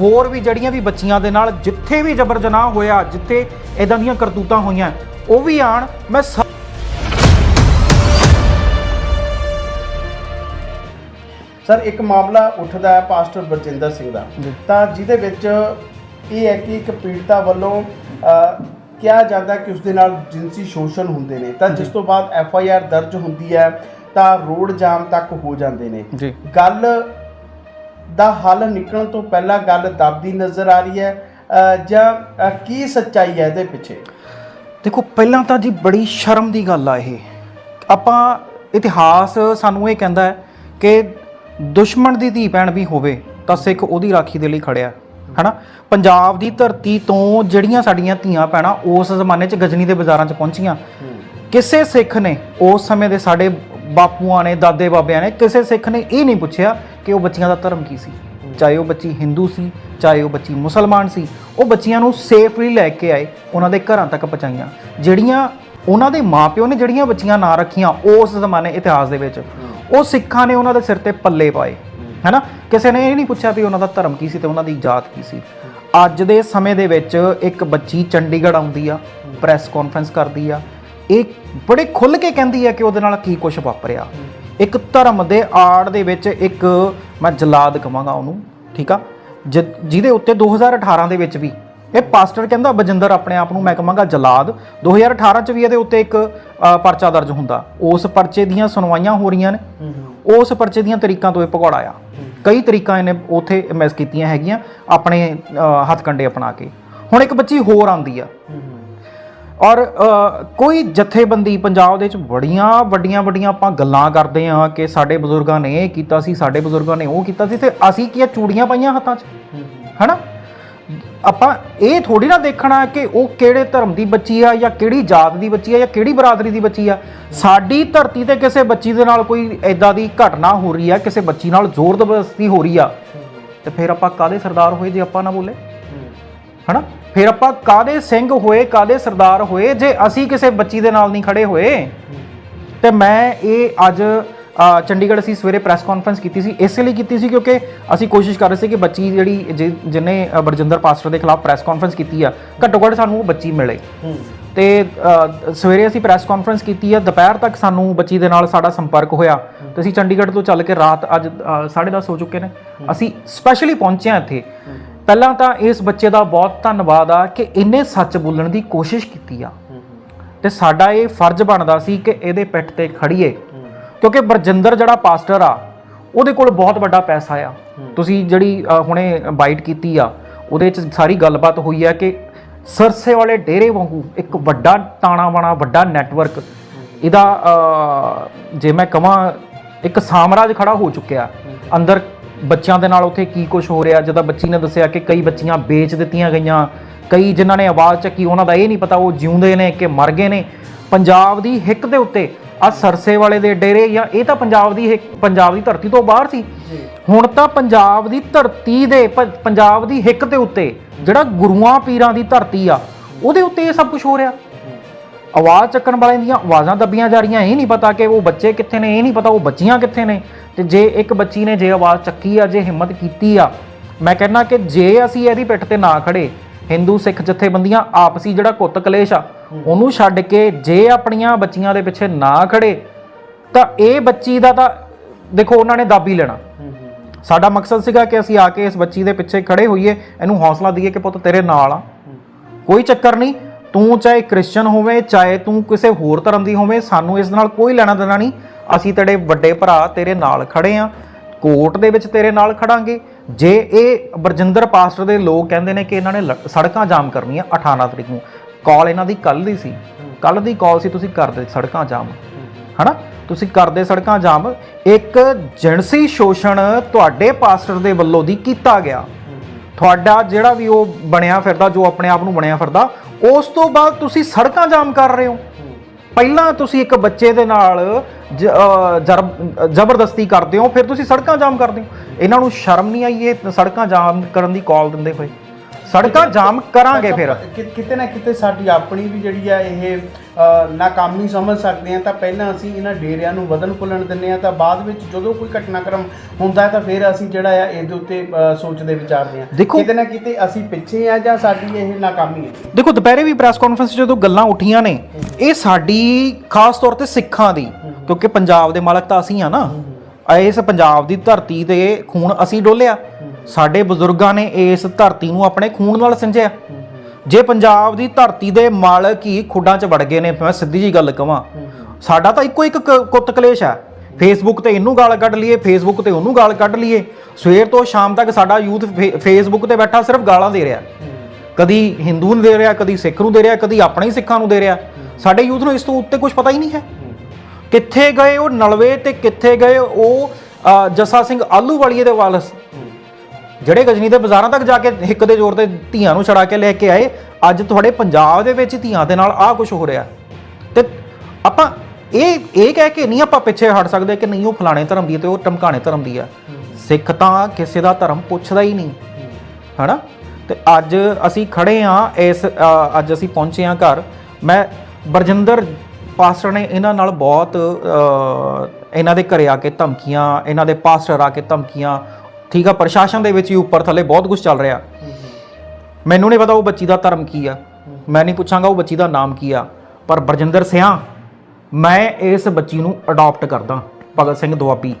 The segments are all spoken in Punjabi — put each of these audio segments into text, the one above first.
ਹੋਰ ਵੀ ਜੜੀਆਂ ਵੀ ਬੱਚੀਆਂ ਦੇ ਨਾਲ ਜਿੱਥੇ ਵੀ ਜਬਰ ਜਨਾਹ ਹੋਇਆ ਜਿੱਥੇ ਇਦਾਂ ਦੀਆਂ ਕਰਤੂਤਾਂ ਹੋਈਆਂ ਉਹ ਵੀ ਆਣ ਮੈਂ ਸਰ ਇੱਕ ਮਾਮਲਾ ਉੱਠਦਾ ਹੈ ਪਾਸਟਰ ਬਰਜਿੰਦਰ ਸਿੰਘ ਦਾ। ਤਾਂ ਜਿਹਦੇ ਵਿੱਚ ਇਹ ਹੈ ਕਿ ਇੱਕ ਪੀੜਤਾ ਵੱਲੋਂ ਕਿਹਾ ਜਾਂਦਾ ਕਿ ਉਸ ਦੇ ਨਾਲ ਜਿਨਸੀ ਸ਼ੋਸ਼ਣ ਹੁੰਦੇ ਨੇ। ਤਾਂ ਜਿਸ ਤੋਂ ਬਾਅਦ ਐਫ ਆਈ ਆਰ ਦਰਜ ਹੁੰਦੀ ਹੈ ਤਾਂ ਰੋਡ ਜਾਮ ਤੱਕ ਹੋ ਜਾਂਦੇ ਨੇ। ਜੀ। ਗੱਲ ਦਾ ਹੱਲ ਨਿਕਲਣ ਤੋਂ ਪਹਿਲਾਂ ਗੱਲ ਦਬਦੀ ਨਜ਼ਰ ਆ ਰਹੀ ਹੈ ਜਾਂ ਕੀ ਸੱਚਾਈ ਹੈ ਇਹਦੇ ਪਿੱਛੇ? ਦੇਖੋ ਪਹਿਲਾਂ ਤਾਂ ਜੀ ਬੜੀ ਸ਼ਰਮ ਦੀ ਗੱਲ ਆ ਇਹ। ਆਪਾਂ ਇਤਿਹਾਸ ਸਾਨੂੰ ਇਹ ਕਹਿੰਦਾ ਹੈ ਕਿ ਦੁਸ਼ਮਣ ਦੀ ਧੀ ਭੈਣ ਵੀ ਹੋਵੇ ਤਾਂ ਸਿੱਖ ਉਹਦੀ ਰਾਖੀ ਦੇ ਲਈ ਖੜਿਆ ਹਨਾ? ਪੰਜਾਬ ਦੀ ਧਰਤੀ ਤੋਂ ਜਿਹੜੀਆਂ ਸਾਡੀਆਂ ਧੀਆਂ ਭੈਣਾਂ ਉਸ ਜ਼ਮਾਨੇ 'ਚ ਗਜਨੀ ਦੇ ਬਾਜ਼ਾਰਾਂ 'ਚ ਪਹੁੰਚੀਆਂ ਕਿਸੇ ਸਿੱਖ ਨੇ ਉਸ ਸਮੇਂ ਦੇ ਸਾਡੇ ਬਾਪੂਆਂ ਨੇ, ਦਾਦੇ ਬਾਬਿਆਂ ਨੇ ਕਿਸੇ ਸਿੱਖ ਨੇ ਇਹ ਨਹੀਂ ਪੁੱਛਿਆ ਕਿ ਉਹ ਬੱਚੀਆਂ ਦਾ ਧਰਮ ਕੀ ਸੀ। ਚਾਹੇ ਉਹ ਬੱਚੀ ਹਿੰਦੂ ਸੀ, ਚਾਹੇ ਉਹ ਬੱਚੀ ਮੁਸਲਮਾਨ ਸੀ, ਉਹ ਬੱਚੀਆਂ ਨੂੰ ਸੇਫਲੀ ਲੈ ਕੇ ਆਏ, ਉਹਨਾਂ ਦੇ ਘਰਾਂ ਤੱਕ ਪਹੁੰਚਾਈਆਂ। ਜਿਹੜੀਆਂ ਉਹਨਾਂ ਦੇ ਮਾਪਿਓ ਨੇ ਜਿਹੜੀਆਂ ਬੱਚੀਆਂ ਨਾ ਰੱਖੀਆਂ ਉਸ ਜ਼ਮਾਨੇ ਇਤਿਹਾਸ ਦੇ ਵਿੱਚ, ਉਹ ਸਿੱਖਾਂ ਨੇ ਉਹਨਾਂ ਦੇ ਸਿਰ ਤੇ ਪੱਲੇ ਪਾਏ। ਹੈਨਾ? ਕਿਸੇ ਨੇ ਇਹ ਨਹੀਂ ਪੁੱਛਿਆ ਵੀ ਉਹਨਾਂ ਦਾ ਧਰਮ ਕੀ ਸੀ ਤੇ ਉਹਨਾਂ ਦੀ ਜਾਤ ਕੀ ਸੀ। ਅੱਜ ਦੇ ਸਮੇਂ ਦੇ ਵਿੱਚ ਇੱਕ ਬੱਚੀ ਚੰਡੀਗੜ੍ਹ ਆਉਂਦੀ ਆ ਪ੍ਰੈਸ ਕਾਨਫਰੰਸ ਕਰਦੀ ਆ ਇਹ ਬੜੇ ਖੁੱਲ ਕੇ ਕਹਿੰਦੀ ਹੈ ਕਿ ਉਹਦੇ ਨਾਲ ਕੀ ਕੁਝ ਵਾਪਰਿਆ। ਇੱਕ ਧਰਮ ਦੇ ਆੜ ਦੇ ਵਿੱਚ ਇੱਕ ਮੈਂ ਜਲਾਦ ਕਵਾਂਗਾ ਉਹਨੂੰ ਠੀਕ ਆ? ਜਿ- ਜਿਹਦੇ ਉੱਤੇ 2018 ਦੇ ਵਿੱਚ ਵੀ ਇਹ ਪਾਸਟਰ ਕਹਿੰਦਾ ਬਜਿੰਦਰ ਆਪਣੇ ਆਪ ਨੂੰ ਮੈਂ ਕਹਾਂਗਾ ਜਲਾਦ। 2018 ਚ ਵੀ ਇਹਦੇ ਉੱਤੇ ਇੱਕ ਪਰਚਾ ਦਰਜ ਹੁੰਦਾ। ਉਸ ਪਰਚੇ ਦੀਆਂ ਸੁਣਵਾਈਆਂ ਹੋ ਰਹੀਆਂ ਨੇ। ਉਸ ਪਰਚੇ ਦੀਆਂ ਤਰੀਕਾਂ ਤੋਂ ਇਹ ਭਗੌੜਾ ਆ। ਕਈ ਤਰੀਕਾਂ ਇਹਨੇ ਉਥੇ ਮਿਸ ਕੀਤੀਆਂ ਹੈਗੀਆਂ ਆਪਣੇ ਹੱਥ ਕੰਡੇ ਅਪਣਾ ਕੇ। ਹੁਣ ਇੱਕ ਬੱਚੀ ਹੋਰ ਆਂਦੀ ਆ। ਔਰ ਕੋਈ ਜਥੇਬੰਦੀ ਪੰਜਾਬ ਦੇ ਵਿੱਚ ਬੜੀਆਂ ਵੱਡੀਆਂ ਵੱਡੀਆਂ ਆਪਾਂ ਗੱਲਾਂ ਕਰਦੇ ਹਾਂ ਕਿ ਸਾਡੇ ਬਜ਼ੁਰਗਾਂ ਨੇ ਇਹ ਕੀਤਾ ਸੀ ਸਾਡੇ ਬਜ਼ੁਰਗਾਂ ਨੇ ਉਹ ਕੀਤਾ ਸੀ ਤੇ ਅਸੀਂ ਕੀ ਆ, ਚੂੜੀਆਂ ਪਾਈਆਂ ਹੱਥਾਂ 'ਚ? ਹਨਾ? ਆਪਾਂ ਇਹ ਥੋੜੀ ਨਾ ਦੇਖਣਾ ਕਿ ਉਹ ਕਿਹੜੇ ਧਰਮ ਦੀ ਬੱਚੀ ਆ ਜਾਂ ਕਿਹੜੀ ਜਾਤ ਦੀ ਬੱਚੀ ਆ ਜਾਂ ਕਿਹੜੀ ਬਰਾਦਰੀ ਦੀ ਬੱਚੀ ਆ। ਸਾਡੀ ਧਰਤੀ ਤੇ ਕਿਸੇ ਬੱਚੀ ਦੇ ਨਾਲ ਕੋਈ ਐਦਾਂ ਦੀ ਘਟਨਾ ਹੋ ਰਹੀ ਆ ਕਿਸੇ ਬੱਚੀ ਨਾਲ ਜ਼ੋਰ ਜ਼ਬਰਦਸਤੀ ਹੋ ਰਹੀ ਆ ਤੇ ਫਿਰ ਆਪਾਂ ਕਾਦੇ ਸਰਦਾਰ ਹੋਏ ਜੇ ਆਪਾਂ ਨਾ ਬੋਲੇ? ਹਨਾ? ਫਿਰ ਆਪਾਂ ਕਾਦੇ ਸਿੰਘ ਹੋਏ ਕਾਦੇ ਸਰਦਾਰ ਹੋਏ ਜੇ ਅਸੀਂ ਕਿਸੇ ਬੱਚੀ ਦੇ ਨਾਲ ਨਹੀਂ ਖੜੇ ਹੋਏ? ਤੇ ਮੈਂ ਇਹ ਅੱਜ ਚੰਡੀਗੜ੍ਹ ਅਸੀਂ ਸਵੇਰੇ ਪ੍ਰੈਸ ਕਾਨਫਰੰਸ ਕੀਤੀ ਸੀ ਇਸੇ ਲਈ ਕੀਤੀ ਸੀ ਕਿਉਂਕਿ ਅਸੀਂ ਕੋਸ਼ਿਸ਼ ਕਰ ਰਹੇ ਸੀ ਕਿ ਬੱਚੀ ਜਿਹੜੀ ਜਿਹਨੇ ਬਰਜਿੰਦਰ ਪਾਸਟਰ ਦੇ ਖਿਲਾਫ ਪ੍ਰੈਸ ਕਾਨਫਰੰਸ ਕੀਤੀ ਆ ਘੱਟੋ ਘੱਟ ਸਾਨੂੰ ਉਹ ਬੱਚੀ ਮਿਲੇ। ਤੇ ਸਵੇਰੇ ਅਸੀਂ ਪ੍ਰੈਸ ਕਾਨਫਰੰਸ ਕੀਤੀ ਆ ਦੁਪਹਿਰ ਤੱਕ ਸਾਨੂੰ ਬੱਚੀ ਦੇ ਨਾਲ ਸਾਡਾ ਸੰਪਰਕ ਹੋਇਆ। ਤੇ ਅਸੀਂ ਚੰਡੀਗੜ੍ਹ ਤੋਂ ਚੱਲ ਕੇ ਰਾਤ ਅੱਜ 10:30 ਹੋ ਚੁੱਕੇ ਨੇ। ਅਸੀਂ ਸਪੈਸ਼ਲੀ ਪਹੁੰਚੇ ਹਾਂ ਇੱਥੇ। ਪਹਿਲਾਂ ਤਾਂ ਇਸ ਬੱਚੇ ਦਾ ਬਹੁਤ ਧੰਨਵਾਦ ਆ ਕਿ ਇਹਨੇ ਸੱਚ ਬੋਲਣ ਦੀ ਕੋਸ਼ਿਸ਼ ਕੀਤੀ ਆ। ਤੇ ਸਾਡਾ ਇਹ ਫਰਜ਼ ਬਣਦਾ ਸੀ ਕਿ ਇਹਦੇ ਪਿੱਠ ਤੇ ਖੜੀਏ। ਕਿਉਂਕਿ ਬਰਜਿੰਦਰ ਜਿਹੜਾ ਪਾਸਟਰ ਆ ਉਹਦੇ ਕੋਲ ਬਹੁਤ ਵੱਡਾ ਪੈਸਾ ਆ। ਤੁਸੀਂ ਜਿਹੜੀ ਹੁਣੇ ਬਾਈਟ ਕੀਤੀ ਆ ਉਹਦੇ ਚ ਸਾਰੀ ਗੱਲਬਾਤ ਹੋਈ ਆ ਕਿ ਸਰਸੇ ਵਾਲੇ ਡੇਰੇ ਵਾਂਗੂ ਇੱਕ ਵੱਡਾ ਤਾਣਾ ਬਾਣਾ ਵੱਡਾ ਨੈਟਵਰਕ। ਇਹਦਾ ਜੇ ਮੈਂ ਕਹਾਂ ਇੱਕ ਸਾਮਰਾਜ ਖੜਾ ਹੋ ਚੁੱਕਿਆ। ਅੰਦਰ ਬੱਚਿਆਂ ਦੇ ਨਾਲ ਉੱਥੇ ਕੀ ਕੁਝ ਹੋ ਰਿਹਾ? ਜਦੋਂ ਬੱਚੀ ਨੇ ਦੱਸਿਆ ਕਿ ਕਈ ਬੱਚੀਆਂ ਵੇਚ ਦਿੱਤੀਆਂ ਗਈਆਂ। ਕਈ ਜਿਨ੍ਹਾਂ ਨੇ ਆਵਾਜ਼ ਚੱਕੀ ਉਹਨਾਂ ਦਾ ਇਹ ਨਹੀਂ ਪਤਾ ਉਹ ਜਿਉਂਦੇ ਨੇ ਕਿ ਮਰ ਗਏ ਨੇ। ਪੰਜਾਬ ਦੀ ਹਿੱਕ ਦੇ ਉੱਤੇ ਆ ਸਰਸੇ ਵਾਲੇ ਦੇ ਡੇਰੇ ਜਾਂ ਇਹ ਤਾਂ ਪੰਜਾਬ ਦੀ ਹਿੱਕ ਪੰਜਾਬ ਦੀ ਧਰਤੀ ਤੋਂ ਬਾਹਰ ਸੀ। ਹੁਣ ਤਾਂ ਪੰਜਾਬ ਦੀ ਧਰਤੀ ਦੇ ਪੰਜਾਬ ਦੀ ਹਿੱਕ ਦੇ ਉੱਤੇ ਜਿਹੜਾ ਗੁਰੂਆਂ ਪੀਰਾਂ ਦੀ ਧਰਤੀ ਆ ਉਹਦੇ ਉੱਤੇ ਇਹ ਸਭ ਕੁਝ ਹੋ ਰਿਹਾ। ਆਵਾਜ਼ ਚੱਕਣ ਵਾਲਿਆਂ ਦੀਆਂ ਆਵਾਜ਼ਾਂ ਦੱਬੀਆਂ ਜਾ ਰਹੀਆਂ, ਇਹ ਨਹੀਂ ਪਤਾ ਕਿ ਉਹ ਬੱਚੇ ਕਿੱਥੇ ਨੇ, ਇਹ ਨਹੀਂ ਪਤਾ ਉਹ ਬੱਚੀਆਂ ਕਿੱਥੇ ਨੇ। ਤੇ ਜੇ ਇੱਕ ਬੱਚੀ ਨੇ ਜੇ ਆਵਾਜ਼ ਚੱਕੀ ਆ, ਜੇ ਹਿੰਮਤ ਕੀਤੀ ਆ, ਮੈਂ ਕਹਿੰਦਾ ਕਿ ਜੇ ਅਸੀਂ ਇਹਦੀ ਪਿੱਠ ਤੇ ਨਾ ਖੜੇ, ਹਿੰਦੂ ਸਿੱਖ ਜਥੇਬੰਦੀਆਂ ਆਪਸੀ ਜਿਹੜਾ ਕੁੱਤ ਕਲੇਸ਼ ਆ, ਉਹਨੂੰ ਛੱਡ ਕੇ ਜੇ ਆਪਣੀਆਂ ਬੱਚੀਆਂ ਦੇ ਪਿੱਛੇ ਨਾ ਖੜੇ, ਤਾਂ ਇਹ ਬੱਚੀ ਦਾ ਤਾਂ ਦੇਖੋ ਉਹਨਾਂ ਨੇ ਦਾਬੀ ਲੈਣਾ। ਸਾਡਾ ਮਕਸਦ ਸੀਗਾ ਕਿ ਅਸੀਂ ਆ ਕੇ ਇਸ ਬੱਚੀ ਦੇ ਪਿੱਛੇ ਖੜੇ ਹੋਈਏ, ਇਹਨੂੰ ਹੌਸਲਾ ਦਈਏ ਕਿ ਪੁੱਤ ਤੇਰੇ ਨਾਲ ਆ। ਕੋਈ ਚੱਕਰ ਨਹੀਂ ਤੂੰ ਚਾਹੇ ਕ੍ਰਿਸਚੀਅਨ ਹੋਵੇਂ, ਚਾਹੇ ਤੂੰ ਕਿਸੇ ਹੋਰ ਧਰਮ ਦੀ ਹੋਵੇਂ, ਸਾਨੂੰ ਇਸ ਨਾਲ ਕੋਈ ਲੈਣਾ ਦੇਣਾ ਨਹੀਂ। ਅਸੀਂ ਤੇਰੇ ਵੱਡੇ ਭਰਾ ਤੇਰੇ ਨਾਲ ਖੜੇ ਆ। ਕੋਰਟ ਦੇ ਵਿੱਚ ਤੇਰੇ ਨਾਲ ਖੜਾਂਗੇ। ਜੇ ਇਹ ਬਰਜਿੰਦਰ ਪਾਸਟਰ ਦੇ ਲੋਕ ਕਹਿੰਦੇ ਨੇ ਕਿ ਇਹਨਾਂ ਨੇ ਲ- ਸੜਕਾਂ ਜਾਮ ਕਰਨੀਆਂ 18 ਤਰੀਕ ਨੂੰ, ਕਾਲ ਇਹਨਾਂ ਦੀ ਕੱਲ ਦੀ ਸੀ। ਕੱਲ ਦੀ ਕਾਲ ਸੀ, ਤੁਸੀਂ ਕਰਦੇ ਸੜਕਾਂ ਜਾਮ। ਹਨਾ? ਤੁਸੀਂ ਕਰਦੇ ਸੜਕਾਂ ਜਾਮ। ਇੱਕ ਜਿਣਸੀ ਸ਼ੋਸ਼ਣ ਤੁਹਾਡੇ ਪਾਸਟਰ ਦੇ ਵੱਲੋਂ ਦੀ ਕੀਤਾ ਗਿਆ। ਤੁਹਾਡਾ ਜਿਹੜਾ ਵੀ ਉਹ ਬਣਿਆ ਫਿਰਦਾ, ਜੋ ਆਪਣੇ ਆਪ ਨੂੰ ਬਣਿਆ ਫਿਰਦਾ, ਉਸ ਤੋਂ ਬਾਅਦ ਤੁਸੀਂ ਸੜਕਾਂ ਜਾਮ ਕਰ ਰਹੇ ਹੋ। ਪਹਿਲਾਂ ਤੁਸੀਂ ਇੱਕ ਬੱਚੇ ਦੇ ਨਾਲ ਜ- ਜਰ- ਜ਼ਬਰਦਸਤੀ ਕਰਦੇ ਹੋ, ਫਿਰ ਤੁਸੀਂ ਸੜਕਾਂ ਜਾਮ ਕਰਦੇ ਹੋ। ਇਹਨਾਂ ਨੂੰ ਸ਼ਰਮ ਨਹੀਂ ਆਈ ਇਹ ਸੜਕਾਂ ਜਾਮ ਕਰਨ ਦੀ ਕਾਲ ਦਿੰਦੇ ਹੋਏ? ਸੜਕਾਂ ਜਾਮ ਕਰਾਂਗੇ ਫਿਰ। ਕਿ- ਕਿਤੇ ਨਾ ਕਿਤੇ ਸਾਡੀ ਆਪਣੀ ਵੀ ਜਿਹੜੀ ਆ ਇਹ ਅ, ਨਾਕਾਮੀ ਸਮਝ ਸਕਦੇ ਆ ਤਾਂ ਪਹਿਲਾਂ ਅਸੀਂ ਇਹਨਾਂ ਡੇਰਿਆਂ ਨੂੰ ਵਧਣ ਫੁੱਲਣ ਦਿੰਦੇ ਆ ਤਾਂ ਬਾਅਦ ਵਿੱਚ ਜਦੋਂ ਕੋਈ ਘਟਨਾਕ੍ਰਮ ਹੁੰਦਾ ਹੈ ਤਾਂ ਫਿਰ ਅਸੀਂ ਜਿਹੜਾ ਆ ਇਹਦੇ ਉੱਤੇ ਅ, ਸੋਚਦੇ ਵਿਚਾਰਦੇ ਆ। ਦੇਖੋ- ਕਿਤੇ ਨਾ ਕਿਤੇ ਅਸੀਂ ਪਿੱਛੇ ਆ ਜਾਂ ਸਾਡੀ ਇਹ ਨਾਕਾਮੀ ਹੈ ਦੇਖੋ ਦੁਪਹਿਰੇ ਵੀ ਪ੍ਰੈਸ ਕਾਨਫਰੰਸ ਜਦੋਂ ਗੱਲਾਂ ਉੱਠੀਆਂ ਨੇ ਇਹ ਸਾਡੀ ਖਾਸ ਤੌਰ ਤੇ ਸਿੱਖਾਂ ਦੀ ਕਿਉਂਕਿ ਪੰਜਾਬ ਦੇ ਮਾਲਕ ਤਾਂ ਅਸੀਂ ਆ ਨਾ। ਇਸ ਪੰਜਾਬ ਦੀ ਧਰਤੀ ਤੇ ਖੂਨ ਅਸੀਂ ਡੋਲਿਆ। ਸਾਡੇ ਬਜ਼ੁਰਗਾਂ ਨੇ ਇਸ ਧਰਤੀ ਨੂੰ ਆਪਣੇ ਖੂਨ ਨਾਲ ਸਿੰਜਿਆ। ਜੇ ਪੰਜਾਬ ਦੀ ਧਰਤੀ ਦੇ ਮਾਲਕ ਹੀ ਖੁੱਡਾਂ 'ਚ ਵੜ ਗਏ ਨੇ ਮੈਂ ਸਿੱਧੀ ਜੀ ਗੱਲ ਕਵਾਂ ਸਾਡਾ ਤਾਂ ਇੱਕੋ ਇੱਕ ਕ- ਕੁੱਤ ਕਲੇਸ਼ ਹੈ। ਫੇਸਬੁੱਕ ਤੇ ਇਹਨੂੰ ਗਾਲ ਕੱਢ ਲਈਏ ਫੇਸਬੁੱਕ ਤੇ ਉਹਨੂੰ ਗਾਲ ਕੱਢ ਲਈਏ। ਸਵੇਰ ਤੋਂ ਸ਼ਾਮ ਤੱਕ ਸਾਡਾ ਯੂਥ ਫੇਸਬੁੱਕ ਤੇ ਬੈਠਾ ਸਿਰਫ ਗਾਲਾਂ ਦੇ ਰਿਹਾ। ਕਦੀ ਹਿੰਦੂ ਨੂੰ ਦੇ ਰਿਹਾ ਕਦੀ ਸਿੱਖ ਨੂੰ ਦੇ ਰਿਹਾ ਕਦੀ ਆਪਣੇ ਹੀ ਸਿੱਖਾਂ ਨੂੰ ਦੇ ਰਿਹਾ। ਸਾਡੇ ਯੂਥ ਨੂੰ ਇਸ ਤੋਂ ਉੱਤੇ ਕੁਝ ਪਤਾ ਹੀ ਨਹੀਂ ਹੈ। ਕਿੱਥੇ ਗਏ ਉਹ ਨਲਵੇ ਤੇ ਕਿੱਥੇ ਗਏ ਉਹ ਅ, ਜੱਸਾ ਸਿੰਘ ਆਲੂਵਾਲੀਏ ਦੇ ਵਾਲਸ? ਜਿਹੜੇ ਗਜਨੀ ਦੇ ਬਾਜ਼ਾਰਾਂ ਤੱਕ ਜਾ ਕੇ ਹਿੱਕ ਦੇ ਜ਼ੋਰ ਤੇ ਧੀਆਂ ਨੂੰ ਛੜਾ ਕੇ ਲੈ ਕੇ ਆਏ ਅੱਜ ਤੁਹਾਡੇ ਪੰਜਾਬ ਦੇ ਵਿੱਚ ਧੀਆਂ ਦੇ ਨਾਲ ਆਹ ਕੁਝ ਹੋ ਰਿਹਾ। ਤੇ ਆਪਾਂ ਇਹ ਇਹ ਕਹਿ ਕੇ ਨਹੀਂ ਆਪਾਂ ਪਿੱਛੇ ਹਟ ਸਕਦੇ ਕਿ ਨਹੀਂ ਉਹ ਫਲਾਣੇ ਧਰਮ ਦੀ ਤੇ ਉਹ ਟਮਕਾਣੇ ਧਰਮ ਦੀ ਆ ਸਿੱਖ ਤਾਂ ਕਿਸੇ ਦਾ ਧਰਮ ਪੁੱਛਦਾ ਹੀ ਨਹੀਂ। ਹਨਾ? ਤੇ ਅੱਜ ਅਸੀਂ ਖੜੇ ਆ ਇਸ ਅੱਜ ਅਸੀਂ ਪਹੁੰਚੇ ਆ ਘਰ। ਮੈਂ ਬਰਜਿੰਦਰ ਪਾਸਟਰ ਨੇ ਇਹਨਾਂ ਨਾਲ ਬਹੁਤ ਇਹਨਾਂ ਦੇ ਘਰੇ ਆ ਕੇ ਧਮਕੀਆਂ ਇਹਨਾਂ ਦੇ ਪਾਸਟਰ ਆ ਕੇ ਧਮਕੀਆਂ ਠੀਕ ਆ, ਪ੍ਰਸ਼ਾਸਨ ਦੇ ਵਿੱਚ ਹੀ ਉੱਪਰ ਥੱਲੇ ਬਹੁਤ ਕੁਝ ਚੱਲ ਰਿਹਾ। ਮੈਨੂੰ ਨਹੀਂ ਪਤਾ ਉਹ ਬੱਚੀ ਦਾ ਧਰਮ ਕੀ ਆ। ਮੈਂ ਨਹੀਂ ਪੁੱਛਾਂਗਾ ਉਹ ਬੱਚੀ ਦਾ ਨਾਮ ਕੀ ਆ। ਪਰ ਬਰਜਿੰਦਰ ਸਿਆਂ, ਮੈਂ ਇਸ ਬੱਚੀ ਨੂੰ ਅਡਾਪਟ ਕਰਦਾ, ਭਗਤ ਸਿੰਘ ਦੁਆਬੀ।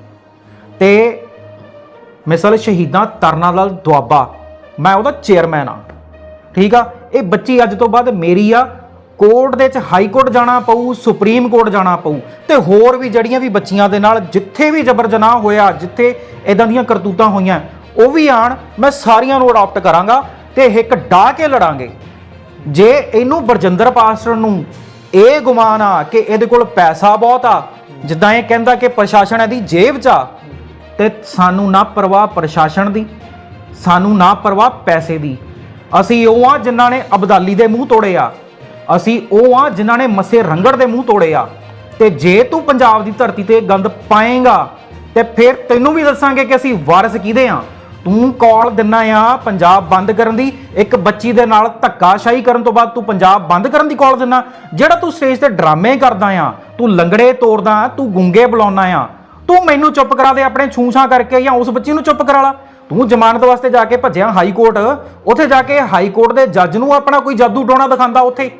ਤੇ ਮਿਸਲ ਸ਼ਹੀਦਾਂ ਤਰਨਾ ਲਾਲ ਦੁਆਬਾ, ਮੈਂ ਉਹਦਾ ਚੇਅਰਮੈਨ ਆ। ਠੀਕ ਆ, ਇਹ ਬੱਚੀ ਅੱਜ ਤੋਂ ਬਾਅਦ ਮੇਰੀ ਆ ਕੋਰਟ ਦੇ ਵਿੱਚ ਹਾਈ ਕੋਰਟ ਜਾਣਾ ਪਊ, ਸੁਪਰੀਮ ਕੋਰਟ ਜਾਣਾ ਪਊ, ਤੇ ਹੋਰ ਵੀ ਜੜੀਆਂ ਵੀ ਬੱਚੀਆਂ ਦੇ ਨਾਲ ਜਿੱਥੇ ਵੀ ਜਬਰ ਜਨਾਹ ਹੋਇਆ, ਜਿੱਥੇ ਇਦਾਂ ਦੀਆਂ ਕਰਤੂਤਾਂ ਹੋਈਆਂ, ਉਹ ਵੀ ਆਣ, ਮੈਂ ਸਾਰੀਆਂ ਨੂੰ ਅਡਾਪਟ ਕਰਾਂਗਾ ਤੇ ਇੱਕ ਡਾਹ ਕੇ ਲੜਾਂਗੇ। ਜੇ ਇਹਨੂੰ ਬਰਜਿੰਦਰ ਪਾਸਟਰ ਨੂੰ ਇਹ ਗੁਮਾਨ ਆ ਕਿ ਇਹਦੇ ਕੋਲ ਪੈਸਾ ਬਹੁਤ ਆ, ਜਿੱਦਾਂ ਇਹ ਕਹਿੰਦਾ ਕਿ ਪ੍ਰਸ਼ਾਸਨ ਇਹਦੀ ਜੇਬ 'ਚ ਆ, ਤੇ ਸਾਨੂੰ ਨਾ ਪਰਵਾਹ ਪ੍ਰਸ਼ਾਸਨ ਦੀ, ਸਾਨੂੰ ਨਾ ਪਰਵਾਹ ਪੈਸੇ ਦੀ। ਅਸੀਂ ਉਹ ਆ ਜਿਨ੍ਹਾਂ ਨੇ ਅਬਦਾਲੀ ਦੇ ਮੂੰਹ ਤੋੜੇ ਆ। ਅਸੀਂ ਉਹ ਆ ਜਿਨ੍ਹਾਂ ਨੇ ਮੱਸੇ ਰੰਗੜ ਦੇ ਮੂੰਹ ਤੋੜੇ ਆ। ਤੇ ਜੇ ਤੂੰ ਪੰਜਾਬ ਦੀ ਧਰਤੀ ਤੇ ਗੰਦ ਪਾਏਗਾ, ਤੇ ਫਿਰ ਤੈਨੂੰ ਵੀ ਦੱਸਾਂਗੇ ਕਿ ਅਸੀਂ ਵਾਰਿਸ ਕਿਹਦੇ ਆ। ਤੂੰ ਕਾਲ ਦਿੰਨਾ ਆ ਪੰਜਾਬ ਬੰਦ ਕਰਨ ਦੀ, ਇੱਕ ਬੱਚੀ ਦੇ ਨਾਲ ਧੱਕਾਸ਼ਾਹੀ ਕਰਨ ਤੋਂ ਬਾਅਦ ਤੂੰ ਪੰਜਾਬ ਬੰਦ ਕਰਨ ਦੀ ਕਾਲ ਦਿੰਨਾ। ਜਿਹੜਾ ਤੂੰ ਸਟੇਜ ਤੇ ਡਰਾਮੇ ਕਰਦਾ ਆ, ਤੂੰ ਲੰਗੜੇ ਤੋੜਦਾ, ਤੂੰ ਗੁੰਗੇ ਬੁਲਾਉਣਾ ਆ। ਤੂੰ ਮੈਨੂੰ ਚੁੱਪ ਕਰਾ ਦੇ ਆਪਣੇ ਛੂਛਾਂ ਕਰਕੇ ਜਾਂ ਉਸ ਬੱਚੀ ਨੂੰ ਚੁੱਪ ਕਰਾ ਲਾ। ਤੂੰ ਜ਼ਮਾਨਤ ਵਾਸਤੇ ਜਾ ਕੇ ਭੱਜਿਆ ਹਾਈ ਕੋਰਟ ਉੱਥੇ ਜਾ ਕੇ ਹਾਈ ਕੋਰਟ ਦੇ ਜੱਜ ਨੂੰ ਆਪਣਾ ਕੋਈ ਜਾਦੂ ਟੋਣਾ ਦਿਖਾਉਂਦਾ ਉੱਥੇ।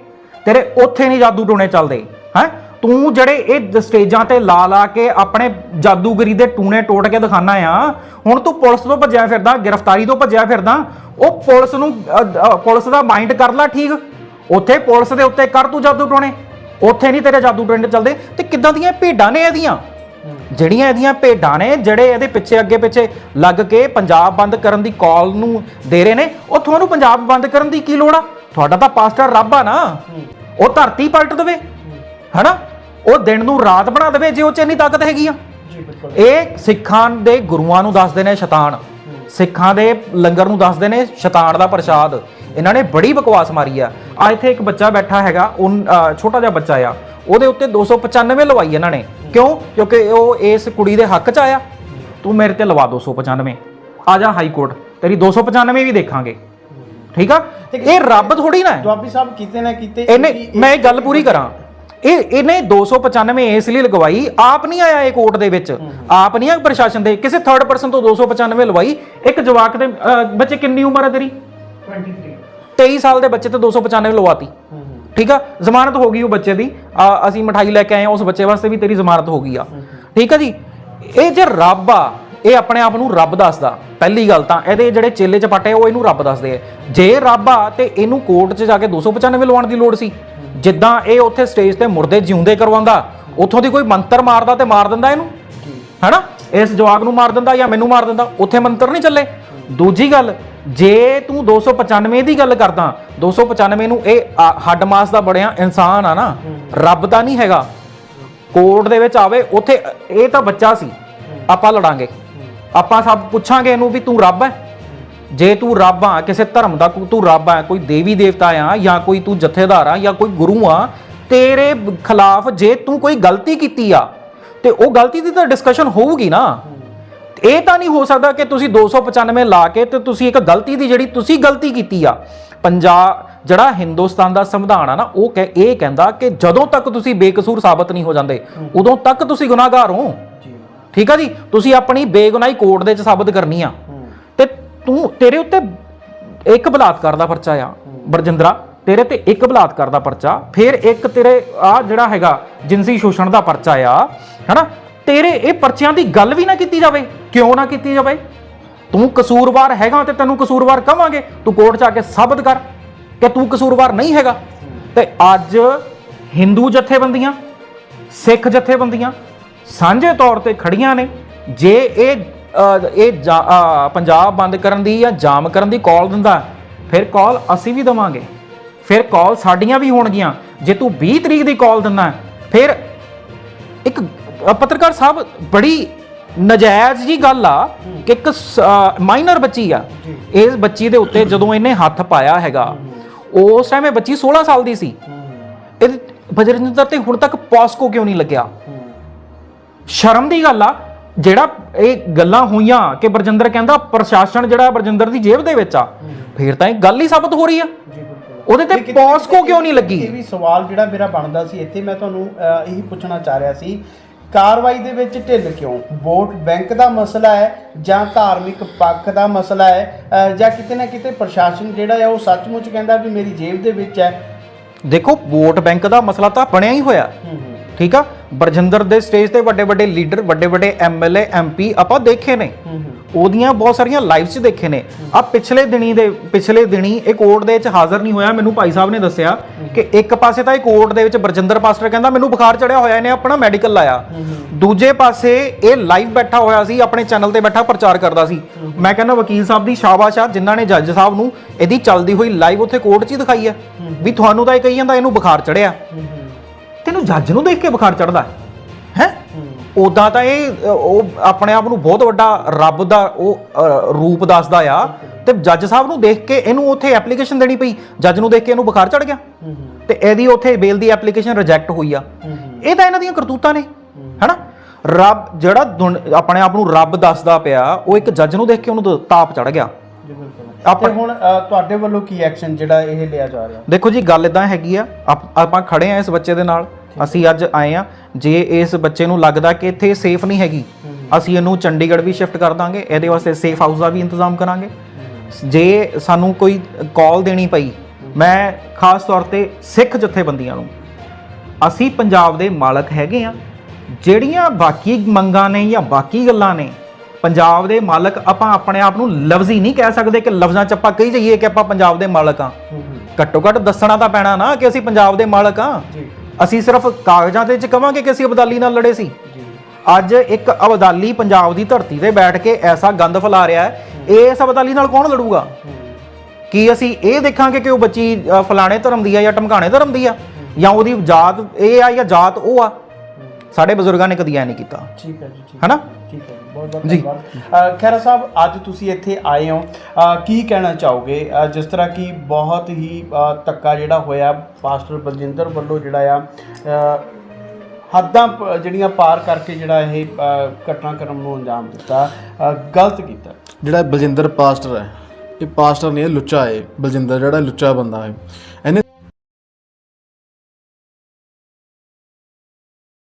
ਤੇਰੇ ਉੱਥੇ ਨਹੀਂ ਜਾਦੂ ਟੋਣੇ ਚੱਲਦੇ ਹੈ? ਤੂੰ ਜਿਹੜੇ ਇਹ ਸਟੇਜਾਂ ਤੇ ਲਾ ਲਾ ਕੇ ਆਪਣੇ ਜਾਦੂਗਰੀ ਦੇ ਟੂਣੇ ਟੋਟ ਕੇ ਦਿਖਾਣਾ ਆ ਹੁਣ ਤੂੰ ਪੁਲਿਸ ਤੋਂ ਭੱਜਿਆ ਫਿਰਦਾ ਗ੍ਰਿਫਤਾਰੀ ਤੋਂ ਭੱਜਿਆ ਫਿਰਦਾ ਉਹ ਪੁਲਿਸ ਨੂੰ ਪੁਲਿਸ ਦਾ ਮਾਈਂਡ ਕਰ ਲੈ ਠੀਕ। ਉੱਥੇ ਪੁਲਿਸ ਦੇ ਉੱਤੇ ਕਰ ਤੂੰ ਜਾਦੂ ਟੋਣੇ ਉੱਥੇ ਨਹੀਂ ਤੇਰੇ ਜਾਦੂ ਟੋਣੇ ਚੱਲਦੇ। ਤੇ ਕਿੱਦਾਂ ਦੀਆਂ ਭੇਡਾਂ ਨੇ ਇਹਦੀਆਂ? ਜਿਹੜੀਆਂ ਇਹਦੀਆਂ ਭੇਡਾਂ ਨੇ ਜਿਹੜੇ ਇਹਦੇ ਪਿੱਛੇ ਅੱਗੇ ਪਿੱਛੇ ਲੱਗ ਕੇ ਪੰਜਾਬ ਬੰਦ ਕਰਨ ਦੀ ਕਾਲ ਨੂੰ ਦੇ ਰਹੇ ਨੇ ਉਹ ਤੁਹਾਨੂੰ ਪੰਜਾਬ ਬੰਦ ਕਰਨ ਦੀ ਕੀ ਲੋੜ ਆ? ਤੁਹਾਡਾ ਤਾਂ ਪਾਸਟਰ ਰੱਬ ਆ ਨਾ। ਉਹ ਧਰਤੀ ਪਲਟ ਦੇਵੇ ਹਨਾ? ਉਹ ਦਿਨ ਨੂੰ ਰਾਤ ਬਣਾ ਦੇਵੇ ਜੇ ਉਹ ਚ ਇੰਨੀ ਤਾਕਤ ਹੈਗੀ ਆ। ਜੀ ਬਿਲਕੁਲ। ਇਹ ਸਿੱਖਾਂ ਦੇ ਗੁਰੂਆਂ ਨੂੰ ਦੱਸਦੇ ਨੇ ਸ਼ੈਤਾਨ। ਸਿੱਖਾਂ ਦੇ ਲੰਗਰ ਨੂੰ ਦੱਸਦੇ ਨੇ ਸ਼ੈਤਾਨ ਦਾ ਪ੍ਰਸ਼ਾਦ। ਇਹਨਾਂ ਨੇ ਬੜੀ ਬਕਵਾਸ ਮਾਰੀ ਆ। ਆ ਇੱਥੇ ਇੱਕ ਬੱਚਾ ਬੈਠਾ ਹੈਗਾ ਉਹ ਛੋਟਾ ਜਿਹਾ ਬੱਚਾ ਆ। ਉਹਦੇ ਉੱਤੇ 295 ਲਵਾਈ ਇਹਨਾਂ ਨੇ। ਕਿਉਂ? ਕਿਉਂਕਿ ਉਹ ਇਸ ਕੁੜੀ ਦੇ ਹੱਕ 'ਚ ਆਇਆ। ਤੂੰ ਮੇਰੇ ਤੇ ਲਵਾ 295 ਆ ਜਾ ਹਾਈ ਕੋਰਟ। ਤੇਰੀ 295 ਵੀ ਦੇਖਾਂਗੇ। ਠੀਕ ਆ? ਇਹ ਰੱਬ ਥੋੜੀ ਨਾ ਹੈ। ਦੁਆਬੀ ਸਾਹਿਬ ਕਿਤੇ ਨਾ ਕਿਤੇ ਇਹਨੇ ਮੈਂ ਇਹ ਗੱਲ ਪੂਰੀ ਕਰਾਂ। ਇਹ ਇਹਨੇ 295 ਇਸ ਲਈ ਲਗਵਾਈ ਆਪ ਨਹੀਂ ਆਇਆ ਇਹ ਕੋਰਟ ਦੇ ਵਿੱਚ। ਆਪ ਨਹੀਂ ਆ ਪ੍ਰਸ਼ਾਸਨ ਦੇ। ਕਿਸੇ ਥਰਡ ਪਰਸਨ ਤੋਂ 295 ਲਵਾਈ। ਇੱਕ ਜਵਾਕ ਦੇ ਅਹ, ਬੱਚੇ ਕਿੰਨੀ ਉਮਰ ਹੈ ਤੇਰੀ? 23 23 ਸਾਲ ਦੇ ਬੱਚੇ ਤੇ 295 ਲਵਾਤੀ। ਠੀਕ ਆ? ਜ਼ਮਾਨਤ ਹੋ ਗਈ ਉਹ ਬੱਚੇ ਦੀ। ਆ, ਅਸੀਂ ਮਠਾਈ ਲੈ ਕੇ ਆਏ ਆ ਉਸ ਬੱਚੇ ਵਾਸਤੇ ਵੀ ਤੇਰੀ ਜ਼ਮਾਨਤ ਹੋ ਗਈ ਆ। ਠੀਕ ਆ ਜੀ? ਇਹ ਜੇ ਰੱਬ ਆ ਇਹ ਆਪਣੇ ਆਪ ਨੂੰ ਰੱਬ ਦੱਸਦਾ। ਪਹਿਲੀ ਗੱਲ ਤਾਂ ਇਹਦੇ ਜਿਹੜੇ ਚੇਲੇ ਚਪਾਟੇ ਆ, ਉਹ ਇਹਨੂੰ ਰੱਬ ਦੱਸਦੇ ਆ। ਜੇ ਰੱਬ ਆ ਤੇ ਇਹਨੂੰ ਕੋਰਟ 'ਚ ਜਾ ਕੇ 295 ਲਵਾਉਣ ਦੀ ਲੋੜ ਸੀ। ਜਿੱਦਾਂ ਇਹ ਉੱਥੇ ਸਟੇਜ ਤੇ ਮੁਰਦੇ ਜਿਉਂਦੇ ਕਰਵਾਉਂਦਾ ਉੱਥੋਂ ਦੀ ਕੋਈ ਮੰਤਰ ਮਾਰਦਾ ਤੇ ਮਾਰ ਦਿੰਦਾ ਇਹਨੂੰ? ਹੈਨਾ? ਇਸ ਜਵਾਕ ਨੂੰ ਮਾਰ ਦਿੰਦਾ ਜਾਂ ਮੈਨੂੰ ਮਾਰ ਦਿੰਦਾ ਉੱਥੇ ਮੰਤਰ ਨਹੀਂ ਚੱਲੇ। ਦੂਜੀ ਗੱਲ ਜੇ ਤੂੰ 295 ਦੀ ਗੱਲ ਕਰਦਾ 295 ਨੂੰ ਇਹ ਆ- ਹੱਡ ਮਾਸ ਦਾ ਬੜਿਆ ਇਨਸਾਨ ਆ ਨਾ ਰੱਬ ਤਾਂ ਨਹੀਂ ਹੈਗਾ। ਕੋਰਟ ਦੇ ਵਿੱਚ ਆਵੇ ਉੱਥੇ ਇਹ ਤਾਂ ਬੱਚਾ ਸੀ। ਆਪਾਂ ਲੜਾਂਗੇ। ਆਪਾਂ ਸਭ ਪੁੱਛਾਂਗੇ ਇਹਨੂੰ ਵੀ ਤੂੰ ਰੱਬ ਹੈ। ਜੇ ਤੂੰ ਰੱਬ ਆ ਕਿਸੇ ਧਰਮ ਦਾ ਤੂੰ ਰੱਬ ਆ ਕੋਈ ਦੇਵੀ ਦੇਵਤਾ ਆ ਜਾਂ ਕੋਈ ਤੂੰ ਜਥੇਦਾਰ ਆ ਜਾਂ ਕੋਈ ਗੁਰੂ ਆ ਤੇਰੇ ਖਿਲਾਫ ਜੇ ਤੂੰ ਕੋਈ ਗਲਤੀ ਕੀਤੀ ਆ ਤੇ ਉਹ ਗਲਤੀ ਦੀ ਤਾਂ ਡਿਸਕਸ਼ਨ ਹੋਊਗੀ ਨਾ। ਇਹ ਤਾਂ ਨਹੀਂ ਹੋ ਸਕਦਾ ਕਿ ਤੁਸੀਂ 295 ਲਾ ਕੇ ਤੇ ਤੁਸੀਂ ਇੱਕ ਗਲਤੀ ਦੀ ਜਿਹੜੀ ਤੁਸੀਂ ਗਲਤੀ ਕੀਤੀ ਆ। ਪੰਜਾਬ ਜਿਹੜਾ ਹਿੰਦੁਸਤਾਨ ਦਾ ਸੰਵਿਧਾਨ ਆ ਨਾ ਉਹ ਕਹਿ- ਇਹ ਕਹਿੰਦਾ ਕਿ ਜਦੋਂ ਤੱਕ ਤੁਸੀਂ ਬੇਕਸੂਰ ਸਾਬਤ ਨਹੀਂ ਹੋ ਜਾਂਦੇ ਉਦੋਂ ਤੱਕ ਤੁਸੀਂ ਗੁਨਾਹਗਾਰ ਹੋ। ਠੀਕ ਆ ਜੀ? ਤੁਸੀਂ ਆਪਣੀ ਬੇਗੁਨਾਹੀ ਕੋਰਟ ਦੇ ਵਿੱਚ ਸਾਬਤ ਕਰਨੀ ਆ। ਹੂੰ ਤੇ ਤੂੰ ਤੇਰੇ ਉੱਤੇ ਇੱਕ ਬਲਾਤਕਾਰ ਦਾ ਪਰਚਾ ਆ, ਬਰਜਿੰਦਰਾ। ਤੇਰੇ ਤੇ ਇੱਕ ਬਲਾਤਕਾਰ ਦਾ ਪਰਚਾ। ਫਿਰ ਇੱਕ ਤੇਰੇ, ਆ ਜਿਹੜਾ ਹੈਗਾ, ਜਿੰਸੀ ਸ਼ੋਸ਼ਣ ਦਾ ਪਰਚਾ ਆ, ਹੈਨਾ? ਤੇਰੇ ਇਹ ਪਰਚਿਆਂ ਦੀ ਗੱਲ ਵੀ ਨਾ ਕੀਤੀ ਜਾਵੇ। ਕਿਉਂ ਨਾ ਕੀਤੀ ਜਾਵੇ? ਤੂੰ ਕਸੂਰਵਾਰ ਹੈਗਾ ਤੇ ਤੈਨੂੰ ਕਸੂਰਵਾਰ ਕਵਾਂਗੇ। ਤੂੰ ਕੋਰਟ 'ਚ ਆ ਕੇ ਸਾਬਤ ਕਰ ਕਿ ਤੂੰ ਕਸੂਰਵਾਰ ਨਹੀਂ ਹੈਗਾ। ਤੇ ਅੱਜ ਹਿੰਦੂ ਜਥੇਬੰਦੀਆਂ, ਸਿੱਖ ਜਥੇਬੰਦੀਆਂ ਸਾਂਝੇ ਤੌਰ ਤੇ ਖੜੀਆਂ ਨੇ। ਜੇ ਇਹ ਇਹ ਪੰਜਾਬ ਬੰਦ ਕਰਨ ਦੀ ਜਾਂ ਜਾਮ ਕਰਨ ਦੀ ਕਾਲ ਦਿੰਦਾ ਫਿਰ ਕਾਲ ਅਸੀਂ ਵੀ ਦਵਾਂਗੇ। ਫਿਰ ਕਾਲ ਸਾਡੀਆਂ ਵੀ ਹੋਣਗੀਆਂ। ਜੇ ਤੂੰ 20 ਤਰੀਕ ਦੀ ਕਾਲ ਦਿੰਦਾ ਫਿਰ ਇੱਕ ਪੱਤਰਕਾਰ ਸਾਹਿਬ ਬੜੀ ਨਜਾਇਜ਼ ਜੀ ਗੱਲ ਆ ਕਿ ਇੱਕ ਮਾਈਨਰ ਬੱਚੀ ਆ। ਇਸ ਬੱਚੀ ਦੇ ਉੱਤੇ ਜਦੋਂ ਇਹਨੇ ਹੱਥ ਪਾਇਆ ਹੈਗਾ ਉਸ ਟਾਈਮ ਇਹ ਬੱਚੀ 16 ਸਾਲ ਦੀ ਸੀ। ਇਹ ਬਜਰਿੰਦਰ ਤੇ ਹੁਣ ਤੱਕ ਪੋਸਕੋ ਕਿਉਂ ਨਹੀਂ ਲੱਗਿਆ? ਸ਼ਰਮ ਦੀ ਗੱਲ ਆ ਜਿਹੜਾ ਇਹ ਗੱਲਾਂ ਹੋਈਆਂ ਕਿ ਬਰਜਿੰਦਰ ਕਹਿੰਦਾ ਪ੍ਰਸ਼ਾਸਨ ਜਿਹੜਾ ਬਰਜਿੰਦਰ ਦੀ ਜੇਬ ਦੇ ਵਿੱਚ ਆ ਫਿਰ ਤਾਂ ਇਹ ਗੱਲ ਹੀ ਸਾਬਤ ਹੋ ਰਹੀ ਆ। ਉਹਦੇ ਤੇ ਪੋਸਕੋ ਕਿਉਂ ਨਹੀਂ ਇਹ ਲੱਗੀ ਵੀ ਸਵਾਲ ਜਿਹੜਾ ਮੇਰਾ ਬਣਦਾ ਸੀ ਇੱਥੇ ਮੈਂ ਤੁਹਾਨੂੰ ਇਹੀ ਪੁੱਛਣਾ ਚਾਹ ਰਿਹਾ ਸੀ ਕਾਰਵਾਈ ਦੇ ਵਿੱਚ ਢਿੱਲ ਕਿਉਂ? ਵੋਟ ਬੈਂਕ ਦਾ ਮਸਲਾ ਹੈ ਜਾਂ ਧਾਰਮਿਕ ਪੱਖ ਦਾ ਮਸਲਾ ਹੈ ਜਾਂ ਕਿਤੇ ਨਾ ਕਿਤੇ ਪ੍ਰਸ਼ਾਸਨ ਜਿਹੜਾ ਹੈ ਉਹ ਸੱਚਮੁੱਚ ਕਹਿੰਦਾ ਵੀ ਮੇਰੀ ਜੇਬ ਦੇ ਵਿੱਚ ਹੈ? ਦੇਖੋ ਵੋਟ ਬੈਂਕ ਦਾ ਮਸਲਾ ਤਾਂ ਬਣਿਆ ਹੀ ਹੋਇਆ। ਠੀਕ ਆ? ਬਰਜਿੰਦਰ ਦੇ ਸਟੇਜ ਤੇ ਵੱਡੇ ਵੱਡੇ ਲੀਡਰ ਵੱਡੇ ਵੱਡੇ ਐਮਐਲਏ ਐਮਪੀ ਆਪਾਂ ਦੇਖੇ ਨੇ। ਹੂੰ ਹੂੰ। ਉਹਦੀਆਂ ਬਹੁਤ ਸਾਰੀਆਂ ਲਾਈਵਸ 'ਚ ਦੇਖੇ ਨੇ। ਆ ਪਿਛਲੇ ਦਿਨੀ ਦੇ ਪਿਛਲੇ ਦਿਨੀ ਇਹ ਕੋਰਟ ਦੇ ਵਿੱਚ ਹਾਜ਼ਰ ਨਹੀਂ ਹੋਇਆ ਮੈਨੂੰ ਭਾਈ ਸਾਹਿਬ ਨੇ ਦੱਸਿਆ ਕਿ ਇੱਕ ਪਾਸੇ ਤਾਂ ਇਹ ਕੋਰਟ ਦੇ ਵਿੱਚ ਬਰਜਿੰਦਰ ਪਾਸਟਰ ਕਹਿੰਦਾ ਮੈਨੂੰ ਬੁਖਾਰ ਚੜਿਆ ਹੋਇਆ ਇਹਨੇ ਆਪਣਾ ਮੈਡੀਕਲ ਲਾਇਆ। ਦੂਜੇ ਪਾਸੇ ਇਹ ਲਾਈਵ ਬੈਠਾ ਹੋਇਆ ਸੀ ਆਪਣੇ ਚੈਨਲ ਤੇ ਬੈਠਾ ਪ੍ਰਚਾਰ ਕਰਦਾ ਸੀ। ਮੈਂ ਕਹਿੰਦਾ ਵਕੀਲ ਸਾਹਿਬ ਦੀ ਸ਼ਾਬਾਸ਼ ਆ ਜਿਨ੍ਹਾਂ ਨੇ ਜੱਜ ਸਾਹਿਬ ਨੂੰ ਇਹਦੀ ਚੱਲਦੀ ਹੋਈ ਲਾਈਵ ਉੱਥੇ ਕੋਰਟ 'ਚ ਹੀ ਦਿਖਾਈ ਆ ਵੀ ਤੁਹਾਨੂੰ ਤਾਂ ਇਹ ਕਹੀ ਜਾਂਦਾ ਇਹਨੂੰ ਬੁਖਾਰ ਚੜਿਆ। ਹੂੰ ਹੂੰ। ਤੈਨੂੰ ਜੱਜ ਨੂੰ ਦੇਖ ਕੇ ਬੁਖਾਰ ਚੜਦਾ ਹੈ। ਉਦਾਂ ਤਾਂ ਇਹ ਅ, ਉਹ ਆਪਣੇ ਆਪ ਨੂੰ ਬਹੁਤ ਵੱਡਾ ਰੱਬ ਦਾ ਉਹ ਅ, ਰੂਪ ਦੱਸਦਾ ਆ। ਤੇ ਜੱਜ ਸਾਹਿਬ ਨੂੰ ਦੇਖ ਕੇ ਇਹਨੂੰ ਉੱਥੇ ਐਪਲੀਕੇਸ਼ਨ ਦੇਣੀ ਪਈ। ਜੱਜ ਨੂੰ ਦੇਖ ਕੇ ਇਹਨੂੰ ਬੁਖਾਰ ਚੜ ਗਿਆ। ਹੂੰ। ਹੂੰ ਤੇ ਇਹਦੀ ਉੱਥੇ ਬੇਲ ਦੀ ਐਪਲੀਕੇਸ਼ਨ ਰਿਜੈਕਟ ਹੋਈ ਆ। ਹੂੰ। ਇਹ ਤਾਂ ਇਹਨਾਂ ਦੀਆਂ ਕਰਤੂਤਾਂ ਨੇ। ਹਨਾ? ਰੱਬ ਜਿਹੜਾ ਦੁਨ- ਆਪਣੇ ਆਪ ਨੂੰ ਰੱਬ ਦੱਸਦਾ ਪਿਆ ਉਹ ਇੱਕ ਜੱਜ ਨੂੰ ਦੇਖ ਕੇ ਉਹਨੂੰ ਦ- ਤਾਪ ਚੜ ਗਿਆ। ਜੀ ਬਿਲਕੁਲ। ਆਪਾਂ- ਹੁਣ ਅ, ਤੁਹਾਡੇ ਵੱਲੋਂ ਕੀ ਐਕਸ਼ਨ ਜਿਹੜਾ ਇਹ ਲਿਆ ਜਾ ਰਿਹਾ? ਦੇਖੋ ਜੀ ਗੱਲ ਇਦਾਂ ਹੈਗੀ ਆ। ਆਪ- ਆਪਾਂ ਖੜੇ ਆ ਇਸ ਬੱਚੇ ਦੇ ਨਾਲ। ਅਸੀਂ ਅੱਜ ਆਏ ਆ। ਜੇ ਇਸ ਬੱਚੇ ਨੂੰ ਲੱਗਦਾ ਕਿ ਇੱਥੇ ਸੇਫ ਨਹੀਂ ਹੈਗੀ ਅਸੀਂ ਇਹਨੂੰ ਚੰਡੀਗੜ੍ਹ ਵੀ ਸ਼ਿਫਟ ਕਰ ਦਾਂਗੇ। ਇਹਦੇ ਵਾਸਤੇ ਸੇਫ ਹਾਊਸ ਦਾ ਵੀ ਇੰਤਜ਼ਾਮ ਕਰਾਂਗੇ। ਜੇ ਸਾਨੂੰ ਕੋਈ ਕਾਲ ਦੇਣੀ ਪਈ ਮੈਂ ਖਾਸ ਤੌਰ ਤੇ ਸਿੱਖ ਜਥੇਬੰਦੀਆਂ ਨੂੰ ਅਸੀਂ ਪੰਜਾਬ ਦੇ ਮਾਲਕ ਹੈਗੇ ਆ। ਜਿਹੜੀਆਂ ਬਾਕੀ ਮੰਗਾਂ ਨੇ ਜਾਂ ਬਾਕੀ ਗੱਲਾਂ ਨੇ ਪੰਜਾਬ ਦੇ ਮਾਲਕ ਆਪਾਂ ਆਪਣੇ ਆਪ ਨੂੰ ਲਫ਼ਜ਼ੀ ਨਹੀਂ ਕਹਿ ਸਕਦੇ ਕਿ ਲਫ਼ਜ਼ਾਂ 'ਚ ਆਪਾਂ ਕਹੀ ਜਾਈਏ ਕਿ ਆਪਾਂ ਪੰਜਾਬ ਦੇ ਮਾਲਕ ਆ ਘੱਟੋ ਘੱਟ ਦੱਸਣਾ ਤਾਂ ਪੈਣਾ ਨਾ ਕਿ ਅਸੀਂ ਪੰਜਾਬ ਦੇ ਮਾਲਕ ਆ ਅਸੀਂ ਸਿਰਫ ਕਾਗਜ਼ਾਂ ਦੇ ਵਿੱਚ ਕਵਾਂਗੇ ਕਿ ਅਸੀਂ ਅਬਦਾਲੀ ਨਾਲ ਲੜੇ ਸੀ। ਅੱਜ ਇੱਕ ਅਬਦਾਲੀ ਪੰਜਾਬ ਦੀ ਧਰਤੀ ਤੇ ਬੈਠ ਕੇ ਐਸਾ ਗੰਦ ਫੈਲਾ ਰਿਹਾ ਹੈ। ਇਸ ਅਬਦਾਲੀ ਨਾਲ ਕੌਣ ਲੜੂਗਾ? ਕੀ ਅਸੀਂ ਇਹ ਦੇਖਾਂਗੇ ਕਿ ਉਹ ਬੱਚੀ ਫਲਾਣੇ ਧਰਮ ਦੀ ਆ ਜਾਂ ਟਮਕਾਣੇ ਧਰਮ ਦੀ ਆ? ਜਾਂ ਉਹਦੀ ਜਾਤ ਇਹ ਆ ਜਾਂ ਜਾਤ ਉਹ ਆ? ਸਾਡੇ ਬਜ਼ੁਰਗਾਂ ਨੇ ਕਦੀ ਐ ਨਹੀਂ ਕੀਤਾ। ਠੀਕ ਹੈ ਜੀ ਠੀਕ ਹਨਾ? ਠੀਕ ਹੈ ਜੀ ਬਹੁਤ ਬਹੁਤ ਜੀ। ਧੰਨਵਾਦ। ਅ, ਖਹਿਰਾ ਸਾਹਿਬ ਅੱਜ ਤੁਸੀਂ ਇੱਥੇ ਆਏ ਹੋ। ਅ, ਕੀ ਕਹਿਣਾ ਚਾਹੋਗੇ? ਅ, ਜਿਸ ਤਰ੍ਹਾਂ ਕਿ ਬਹੁਤ ਹੀ ਅ, ਧੱਕਾ ਜਿਹੜਾ ਹੋਇਆ ਪਾਸਟਰ ਬਲਜਿੰਦਰ ਵੱਲੋਂ ਜਿਹੜਾ ਆ ਅ, ਹੱਦਾਂ ਪ- ਜਿਹੜੀਆਂ ਪਾਰ ਕਰਕੇ ਜਿਹੜਾ ਇਹ ਅ, ਘਟਨਾਕ੍ਰਮ ਨੂੰ ਅੰਜਾਮ ਦਿੱਤਾ ਅ, ਗਲਤ ਕੀਤਾ। ਜਿਹੜਾ ਬਲਜਿੰਦਰ ਪਾਸਟਰ ਹੈ ਇਹ ਪਾਸਟਰ ਨਹੀਂ ਹੈ ਲੁੱਚਾ ਹੈ। ਬਲਜਿੰਦਰ ਜਿਹੜਾ ਲੁੱਚਾ ਬੰਦਾ ਹੈ।